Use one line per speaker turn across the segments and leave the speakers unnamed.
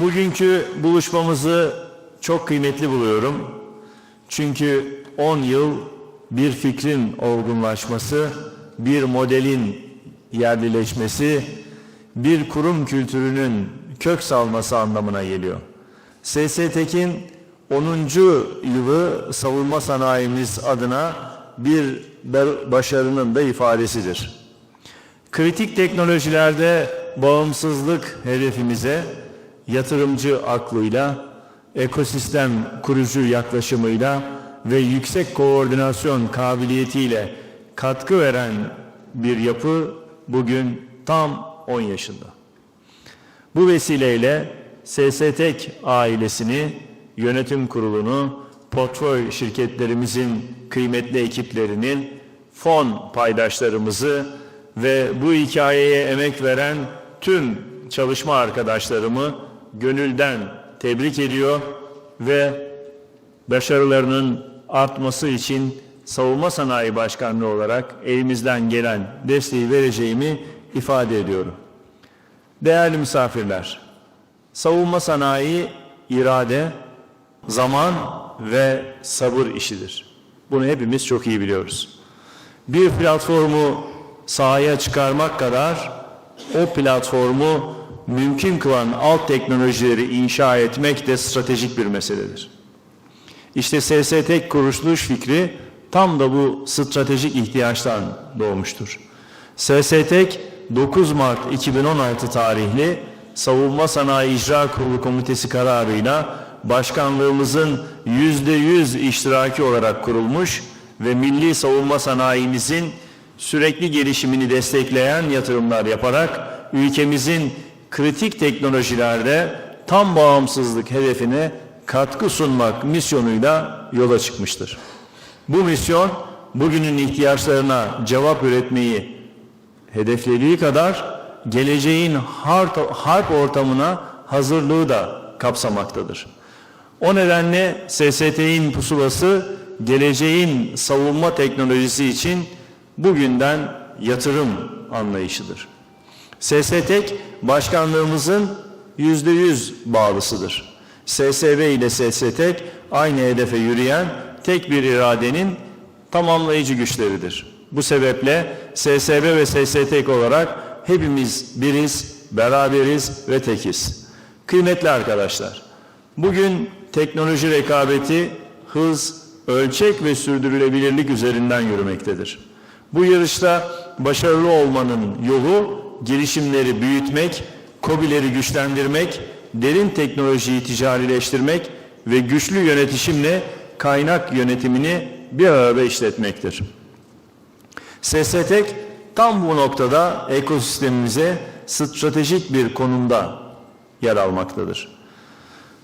Bugünkü buluşmamızı çok kıymetli buluyorum. Çünkü 10 yıl bir fikrin olgunlaşması, bir modelin yerlileşmesi, bir kurum kültürünün kök salması anlamına geliyor. SSTK'in 10. yılı savunma sanayimiz adına bir başarının da ifadesidir. Kritik teknolojilerde bağımsızlık hedefimize yatırımcı aklıyla, ekosistem kurucu yaklaşımıyla ve yüksek koordinasyon kabiliyetiyle katkı veren bir yapı bugün tam 10 yaşında. Bu vesileyle SSTEK ailesini, yönetim kurulunu, portföy şirketlerimizin kıymetli ekiplerini, fon paydaşlarımızı ve bu hikayeye emek veren tüm çalışma arkadaşlarımı gönülden tebrik ediyor ve başarılarının artması için Savunma Sanayi Başkanlığı olarak elimizden gelen desteği vereceğimi ifade ediyorum. Değerli misafirler, savunma sanayi irade, zaman ve sabır işidir. Bunu hepimiz çok iyi biliyoruz. Bir platformu sahaya çıkarmak kadar o platformu mümkün kılan alt teknolojileri inşa etmek de stratejik bir meseledir. İşte SST kuruluş fikri tam da bu stratejik ihtiyaçtan doğmuştur. SSTEK 9 Mart 2016 tarihli Savunma Sanayi İcra Kurulu Komitesi kararıyla başkanlığımızın %100 iştiraki olarak kurulmuş ve milli savunma sanayimizin sürekli gelişimini destekleyen yatırımlar yaparak ülkemizin kritik teknolojilerde tam bağımsızlık hedefine katkı sunmak misyonuyla yola çıkmıştır. Bu misyon bugünün ihtiyaçlarına cevap üretmeyi hedeflediği kadar geleceğin harp, ortamına hazırlığı da kapsamaktadır. O nedenle SST'nin pusulası geleceğin savunma teknolojisi için bugünden yatırım anlayışıdır. SSTEK başkanlığımızın yüzde yüz bağlısıdır. SSV ile SSTEK aynı hedefe yürüyen tek bir iradenin tamamlayıcı güçleridir. Bu sebeple SSV ve SSTEK olarak hepimiz biriz, beraberiz ve tekiz. Kıymetli arkadaşlar, bugün teknoloji rekabeti hız, ölçek ve sürdürülebilirlik üzerinden yürümektedir. Bu yarışta başarılı olmanın yolu girişimleri büyütmek, KOBİ'leri güçlendirmek, derin teknolojiyi ticarileştirmek ve güçlü yönetişimle kaynak yönetimini bir arada işletmektir. SSTEK tam bu noktada ekosistemimize stratejik bir konumda yer almaktadır.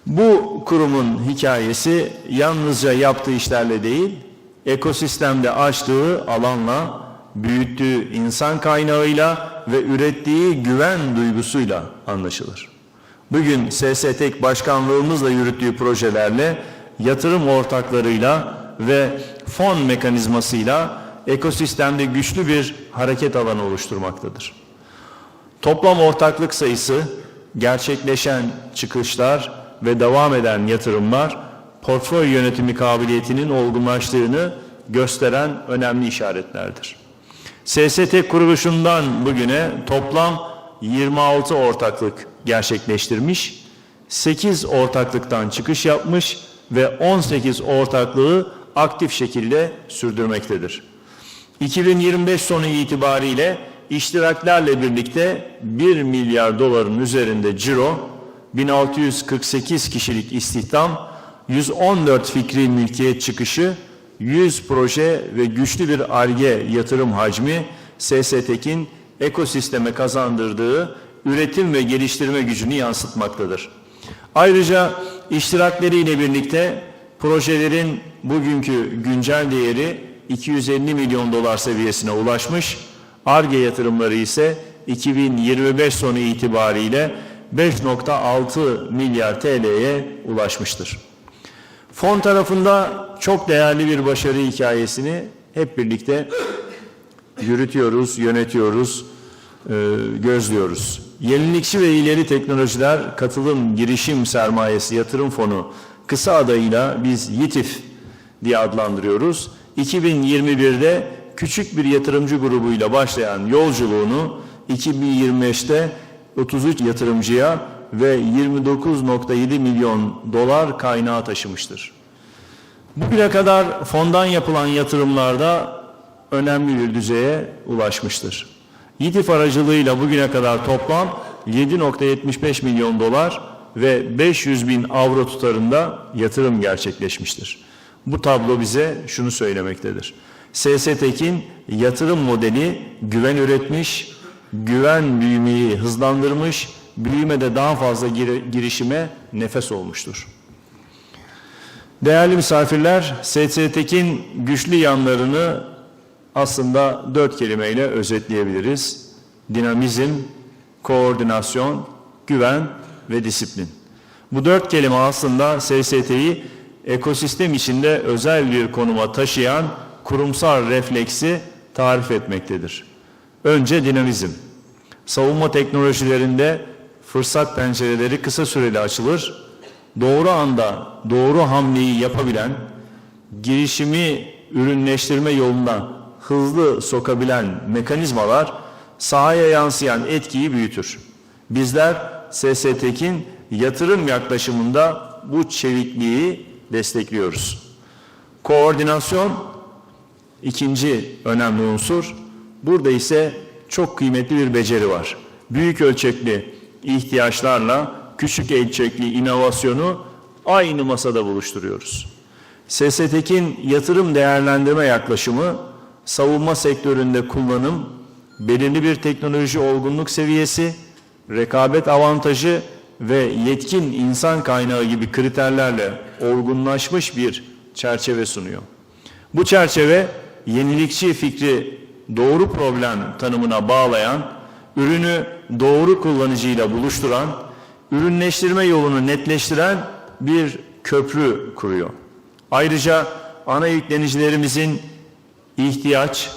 Bu kurumun hikayesi yalnızca yaptığı işlerle değil, ekosistemde açtığı alanla, büyüttüğü insan kaynağıyla ve ürettiği güven duygusuyla anlaşılır. Bugün SSTEK başkanlığımızla yürüttüğü projelerle, yatırım ortaklarıyla ve fon mekanizmasıyla ekosistemde güçlü bir hareket alanı oluşturmaktadır. Toplam ortaklık sayısı, gerçekleşen çıkışlar ve devam eden yatırımlar portföy yönetimi kabiliyetinin olgunlaştığını gösteren önemli işaretlerdir. SST kuruluşundan bugüne toplam 26 ortaklık gerçekleştirmiş, 8 ortaklıktan çıkış yapmış ve 18 ortaklığı aktif şekilde sürdürmektedir. 2025 sonu itibariyle iştiraklerle birlikte 1 milyar doların üzerinde ciro, 1648 kişilik istihdam, 114 fikri mülkiyet çıkışı, 100 proje ve güçlü bir ARGE yatırım hacmi SSTEK'in ekosisteme kazandırdığı üretim ve geliştirme gücünü yansıtmaktadır. Ayrıca iştirakleriyle birlikte projelerin bugünkü güncel değeri 250 milyon dolar seviyesine ulaşmış, ARGE yatırımları ise 2025 sonu itibariyle 5.6 milyar TL'ye ulaşmıştır. Fon tarafında çok değerli bir başarı hikayesini hep birlikte yürütüyoruz, yönetiyoruz. e, gözlüyoruz. Yenilikçi ve ileri teknolojiler katılım girişim sermayesi yatırım fonu kısa adıyla biz YITİF diye adlandırıyoruz. 2021'de küçük bir yatırımcı grubuyla başlayan yolculuğunu 2025'te 33 yatırımcıya ve 29.7 milyon dolar kaynağı taşımıştır. Bugüne kadar fondan yapılan yatırımlarda önemli bir düzeye ulaşmıştır. YİTİF aracılığıyla bugüne kadar toplam 7.75 milyon dolar ve 500 bin avro tutarında yatırım gerçekleşmiştir. Bu tablo bize şunu söylemektedir. SSTEK'in yatırım modeli güven üretmiş, güven büyümeyi hızlandırmış, büyümede daha fazla gir- girişime nefes olmuştur. Değerli misafirler, SSTEK'in güçlü yanlarını aslında dört kelimeyle özetleyebiliriz. Dinamizm, koordinasyon, güven ve disiplin. Bu dört kelime aslında SST'yi ekosistem içinde özel bir konuma taşıyan kurumsal refleksi tarif etmektedir. Önce dinamizm. Savunma teknolojilerinde fırsat pencereleri kısa süreli açılır. Doğru anda doğru hamleyi yapabilen, girişimi ürünleştirme yoluna hızlı sokabilen mekanizmalar sahaya yansıyan etkiyi büyütür. Bizler SSTEK'in yatırım yaklaşımında bu çevikliği destekliyoruz. Koordinasyon ikinci önemli unsur. Burada ise çok kıymetli bir beceri var. Büyük ölçekli ihtiyaçlarla küçük ölçekli inovasyonu aynı masada buluşturuyoruz. SSTEK'in yatırım değerlendirme yaklaşımı savunma sektöründe kullanım, belirli bir teknoloji olgunluk seviyesi, rekabet avantajı ve yetkin insan kaynağı gibi kriterlerle olgunlaşmış bir çerçeve sunuyor. Bu çerçeve yenilikçi fikri doğru problem tanımına bağlayan, ürünü doğru kullanıcıyla buluşturan, ürünleştirme yolunu netleştiren bir köprü kuruyor. Ayrıca ana yüklenicilerimizin ihtiyaç,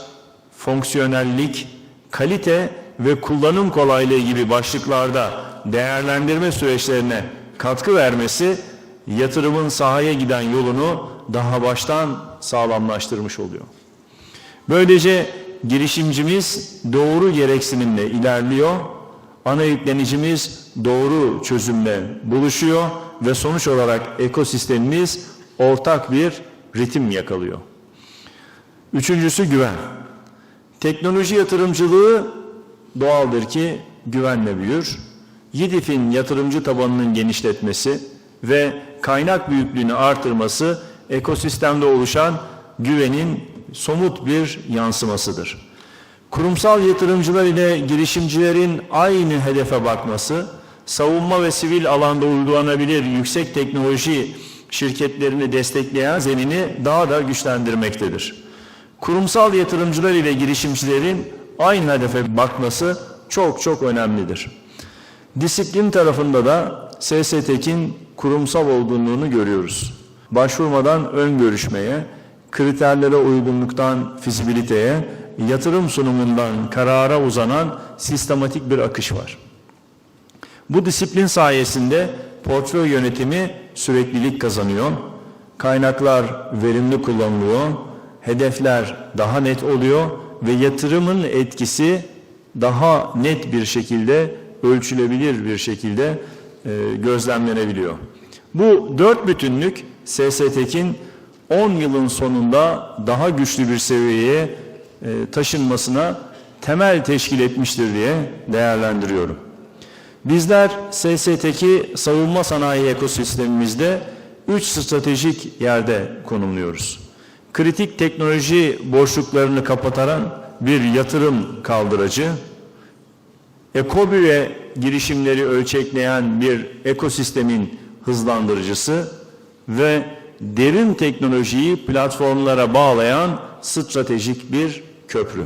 fonksiyonellik, kalite ve kullanım kolaylığı gibi başlıklarda değerlendirme süreçlerine katkı vermesi yatırımın sahaya giden yolunu daha baştan sağlamlaştırmış oluyor. Böylece girişimcimiz doğru gereksinimle ilerliyor, ana yüklenicimiz doğru çözümle buluşuyor ve sonuç olarak ekosistemimiz ortak bir ritim yakalıyor. Üçüncüsü güven. Teknoloji yatırımcılığı doğaldır ki güvenle büyür. YİDİF'in yatırımcı tabanının genişletmesi ve kaynak büyüklüğünü artırması ekosistemde oluşan güvenin somut bir yansımasıdır. Kurumsal yatırımcılar ile girişimcilerin aynı hedefe bakması, savunma ve sivil alanda uygulanabilir yüksek teknoloji şirketlerini destekleyen zemini daha da güçlendirmektedir. Kurumsal yatırımcılar ile girişimcilerin aynı hedefe bakması çok çok önemlidir. Disiplin tarafında da SSTEK'in kurumsal olgunluğunu görüyoruz. Başvurmadan ön görüşmeye, kriterlere uygunluktan fizibiliteye, yatırım sunumundan karara uzanan sistematik bir akış var. Bu disiplin sayesinde portföy yönetimi süreklilik kazanıyor, kaynaklar verimli kullanılıyor, hedefler daha net oluyor ve yatırımın etkisi daha net bir şekilde ölçülebilir bir şekilde e, gözlemlenebiliyor. Bu dört bütünlük SSTEK'in 10 yılın sonunda daha güçlü bir seviyeye e, taşınmasına temel teşkil etmiştir diye değerlendiriyorum. Bizler SST'ki savunma sanayi ekosistemimizde üç stratejik yerde konumluyoruz. Kritik teknoloji boşluklarını kapataran bir yatırım kaldıracı, ekobüye girişimleri ölçekleyen bir ekosistemin hızlandırıcısı ve derin teknolojiyi platformlara bağlayan stratejik bir köprü.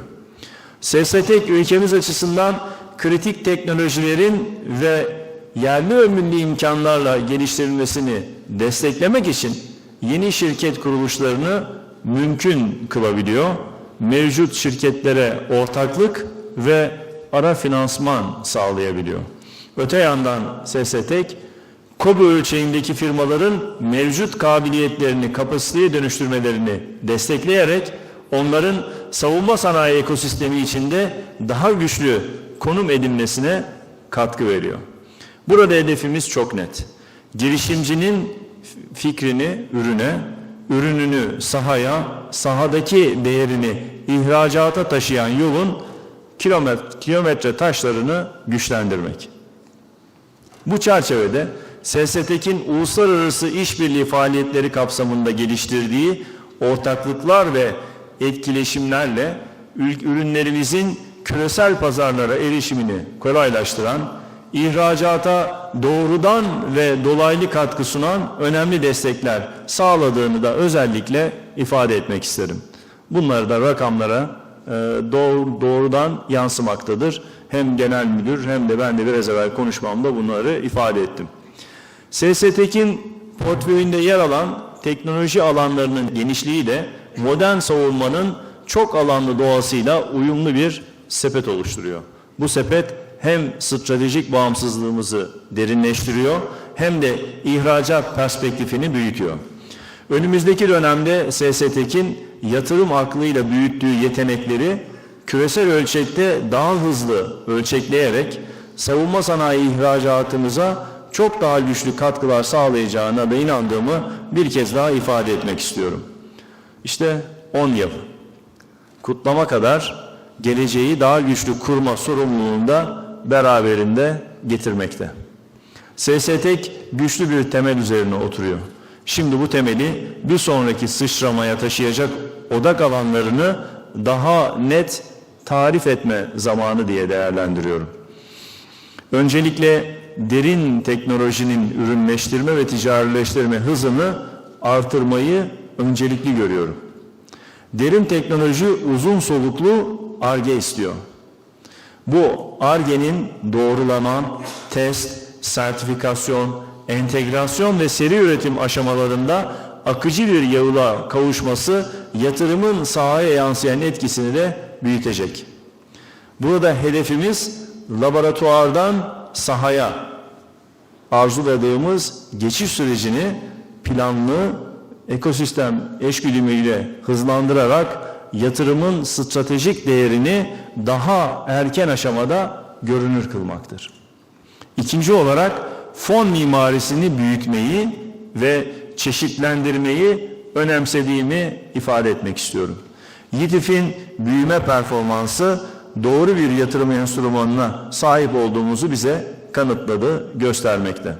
SSTEK ülkemiz açısından kritik teknolojilerin ve yerli ve milli imkanlarla geliştirilmesini desteklemek için yeni şirket kuruluşlarını mümkün kılabiliyor. Mevcut şirketlere ortaklık ve ara finansman sağlayabiliyor. Öte yandan SSTEK, KOBU ölçeğindeki firmaların mevcut kabiliyetlerini kapasiteye dönüştürmelerini destekleyerek onların savunma sanayi ekosistemi içinde daha güçlü konum edinmesine katkı veriyor. Burada hedefimiz çok net. Girişimcinin fikrini ürüne, ürününü sahaya, sahadaki değerini ihracata taşıyan yolun kilometre taşlarını güçlendirmek. Bu çerçevede SSTEK'in uluslararası işbirliği faaliyetleri kapsamında geliştirdiği ortaklıklar ve etkileşimlerle ürünlerimizin küresel pazarlara erişimini kolaylaştıran, ihracata doğrudan ve dolaylı katkı sunan önemli destekler sağladığını da özellikle ifade etmek isterim. Bunları da rakamlara e, doğru, doğrudan yansımaktadır. Hem genel müdür hem de ben de biraz evvel konuşmamda bunları ifade ettim. SSTEK'in portföyünde yer alan teknoloji alanlarının genişliği de modern savunmanın çok alanlı doğasıyla uyumlu bir sepet oluşturuyor. Bu sepet hem stratejik bağımsızlığımızı derinleştiriyor hem de ihracat perspektifini büyütüyor. Önümüzdeki dönemde SSTEK'in yatırım aklıyla büyüttüğü yetenekleri küresel ölçekte daha hızlı ölçekleyerek savunma sanayi ihracatımıza çok daha güçlü katkılar sağlayacağına da inandığımı bir kez daha ifade etmek istiyorum. İşte 10 yıl. Kutlama kadar geleceği daha güçlü kurma sorumluluğunu da beraberinde getirmekte. SSTEK güçlü bir temel üzerine oturuyor. Şimdi bu temeli bir sonraki sıçramaya taşıyacak odak alanlarını daha net tarif etme zamanı diye değerlendiriyorum. Öncelikle derin teknolojinin ürünleştirme ve ticarileştirme hızını artırmayı öncelikli görüyorum. Derin teknoloji uzun soluklu ARGE istiyor. Bu ARGE'nin doğrulama, test, sertifikasyon, entegrasyon ve seri üretim aşamalarında akıcı bir yağıla kavuşması yatırımın sahaya yansıyan etkisini de büyütecek. Burada hedefimiz laboratuvardan sahaya arzuladığımız geçiş sürecini planlı ekosistem eşgüdümüyle hızlandırarak yatırımın stratejik değerini daha erken aşamada görünür kılmaktır. İkinci olarak fon mimarisini büyütmeyi ve çeşitlendirmeyi önemsediğimi ifade etmek istiyorum. YİTİF'in büyüme performansı doğru bir yatırım enstrümanına sahip olduğumuzu bize kanıtladı, göstermekte.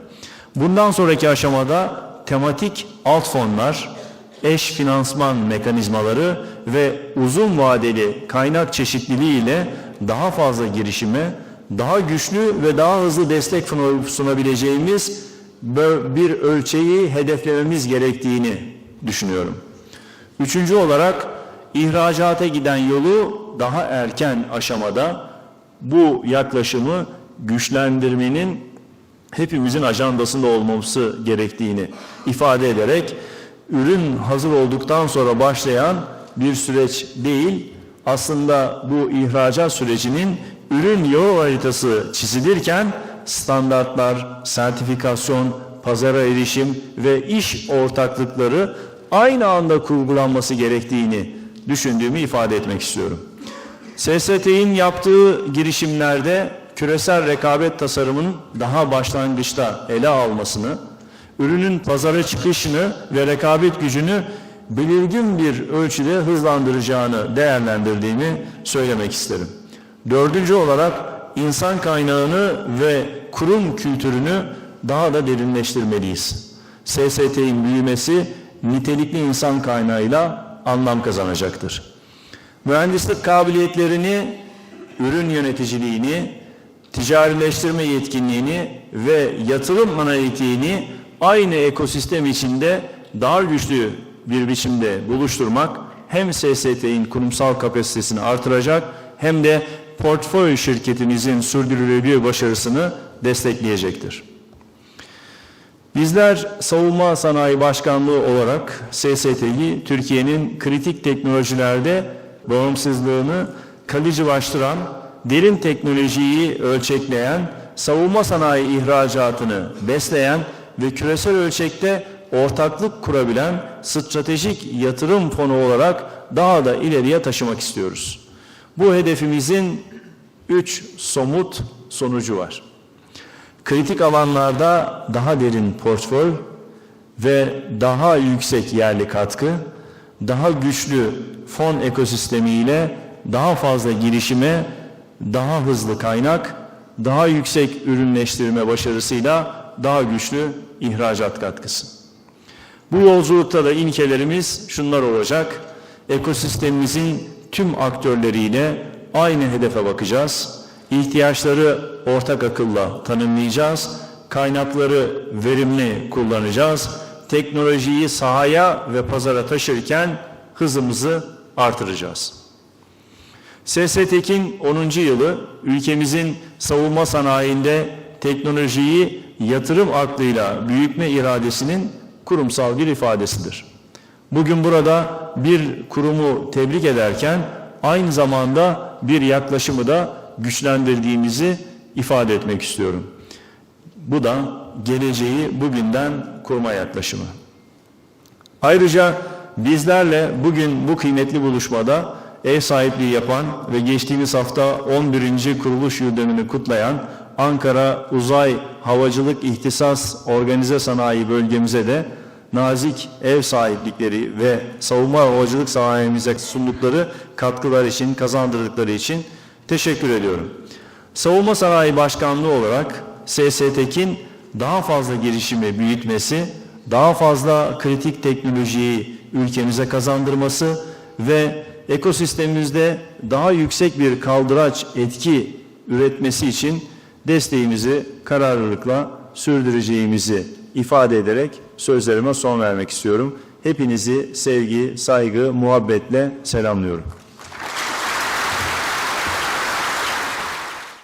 Bundan sonraki aşamada tematik alt fonlar, eş finansman mekanizmaları ve uzun vadeli kaynak çeşitliliği ile daha fazla girişime, daha güçlü ve daha hızlı destek sunabileceğimiz bir ölçeği hedeflememiz gerektiğini düşünüyorum. Üçüncü olarak ihracata giden yolu daha erken aşamada bu yaklaşımı güçlendirmenin hepimizin ajandasında olması gerektiğini ifade ederek ürün hazır olduktan sonra başlayan bir süreç değil, aslında bu ihracat sürecinin ürün yol haritası çizilirken standartlar, sertifikasyon, pazara erişim ve iş ortaklıkları aynı anda kurgulanması gerektiğini düşündüğümü ifade etmek istiyorum. SST'nin yaptığı girişimlerde küresel rekabet tasarımının daha başlangıçta ele almasını, ürünün pazara çıkışını ve rekabet gücünü belirgin bir ölçüde hızlandıracağını değerlendirdiğimi söylemek isterim. Dördüncü olarak insan kaynağını ve kurum kültürünü daha da derinleştirmeliyiz. SST'nin büyümesi nitelikli insan kaynağıyla anlam kazanacaktır. Mühendislik kabiliyetlerini, ürün yöneticiliğini, ticarileştirme yetkinliğini ve yatırım analitiğini aynı ekosistem içinde daha güçlü bir biçimde buluşturmak hem SST'nin kurumsal kapasitesini artıracak hem de portföy şirketimizin sürdürülebilir başarısını destekleyecektir. Bizler Savunma Sanayi Başkanlığı olarak SST'yi Türkiye'nin kritik teknolojilerde bağımsızlığını kalıcılaştıran derin teknolojiyi ölçekleyen, savunma sanayi ihracatını besleyen ve küresel ölçekte ortaklık kurabilen stratejik yatırım fonu olarak daha da ileriye taşımak istiyoruz. Bu hedefimizin üç somut sonucu var. Kritik alanlarda daha derin portföy ve daha yüksek yerli katkı, daha güçlü fon ekosistemiyle daha fazla girişime, daha hızlı kaynak, daha yüksek ürünleştirme başarısıyla daha güçlü ihracat katkısı. Bu yolculukta da ilkelerimiz şunlar olacak. Ekosistemimizin tüm aktörleriyle aynı hedefe bakacağız. İhtiyaçları ortak akılla tanımlayacağız. Kaynakları verimli kullanacağız. Teknolojiyi sahaya ve pazara taşırken hızımızı artıracağız. SSTEK'in 10. yılı ülkemizin savunma sanayinde teknolojiyi yatırım aklıyla büyütme iradesinin kurumsal bir ifadesidir. Bugün burada bir kurumu tebrik ederken aynı zamanda bir yaklaşımı da güçlendirdiğimizi ifade etmek istiyorum. Bu da geleceği bugünden kurma yaklaşımı. Ayrıca bizlerle bugün bu kıymetli buluşmada ev sahipliği yapan ve geçtiğimiz hafta 11. kuruluş yıl dönümünü kutlayan Ankara Uzay Havacılık İhtisas Organize Sanayi bölgemize de nazik ev sahiplikleri ve savunma havacılık sanayimize sundukları katkılar için, kazandırdıkları için teşekkür ediyorum. Savunma Sanayi Başkanlığı olarak SSTEK'in daha fazla girişimi büyütmesi, daha fazla kritik teknolojiyi ülkemize kazandırması ve ekosistemimizde daha yüksek bir kaldıraç etki üretmesi için desteğimizi kararlılıkla sürdüreceğimizi ifade ederek sözlerime son vermek istiyorum. Hepinizi sevgi, saygı, muhabbetle selamlıyorum.